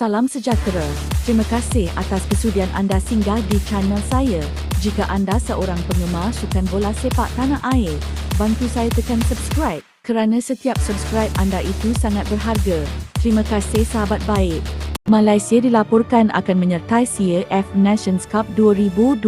Salam sejahtera. Terima kasih atas kesudian anda singgah di channel saya. Jika anda seorang penggemar sukan bola sepak tanah air, bantu saya tekan subscribe kerana setiap subscribe anda itu sangat berharga. Terima kasih sahabat baik. Malaysia dilaporkan akan menyertai CAF Nations Cup 2025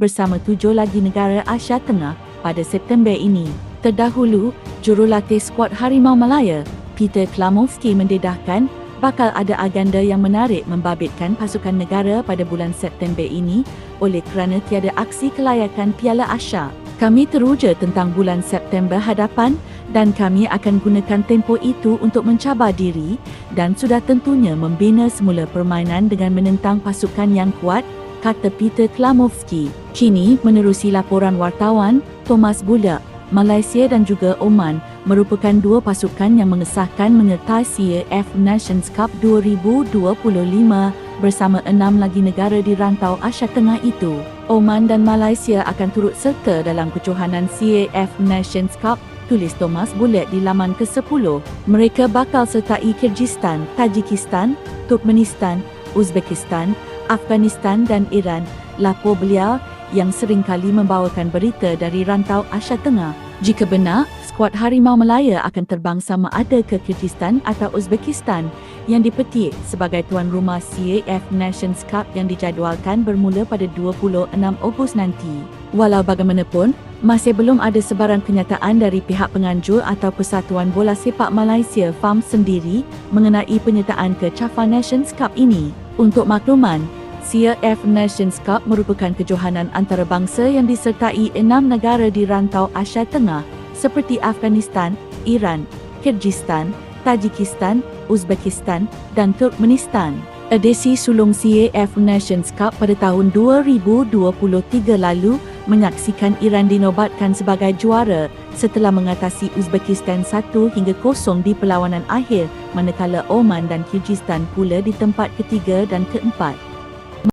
bersama tujuh lagi negara Asia Tengah pada September ini. Terdahulu, jurulatih skuad Harimau Malaya, Peter Klamovski mendedahkan bakal ada agenda yang menarik membabitkan pasukan negara pada bulan September ini oleh kerana tiada aksi kelayakan Piala Asia. Kami teruja tentang bulan September hadapan dan kami akan gunakan tempoh itu untuk mencabar diri dan sudah tentunya membina semula permainan dengan menentang pasukan yang kuat, kata Peter Klamovski. Kini, menerusi laporan wartawan, Thomas Bullock, Malaysia dan juga Oman merupakan dua pasukan yang mengesahkan menyertai CAF Nations Cup 2025 bersama enam lagi negara di rantau Asia Tengah itu. Oman dan Malaysia akan turut serta dalam kejohanan CAF Nations Cup tulis Thomas Bullet di laman ke-10. Mereka bakal sertai Kyrgyzstan, Tajikistan, Turkmenistan, Uzbekistan, Afghanistan dan Iran. Lapor beliau yang seringkali membawakan berita dari rantau Asia Tengah. Jika benar, skuad Harimau Melaya akan terbang sama ada ke Kyrgyzstan atau Uzbekistan yang dipetik sebagai tuan rumah CAF Nations Cup yang dijadualkan bermula pada 26 Ogos nanti. Walau bagaimanapun, masih belum ada sebarang kenyataan dari pihak penganjur atau Persatuan Bola Sepak Malaysia FAM sendiri mengenai penyertaan ke CAFA Nations Cup ini. Untuk makluman, CAF Nations Cup merupakan kejohanan antarabangsa yang disertai enam negara di rantau Asia Tengah seperti Afghanistan, Iran, Kyrgyzstan, Tajikistan, Uzbekistan dan Turkmenistan. Edisi sulung CAF Nations Cup pada tahun 2023 lalu menyaksikan Iran dinobatkan sebagai juara setelah mengatasi Uzbekistan 1 hingga 0 di perlawanan akhir manakala Oman dan Kyrgyzstan pula di tempat ketiga dan keempat.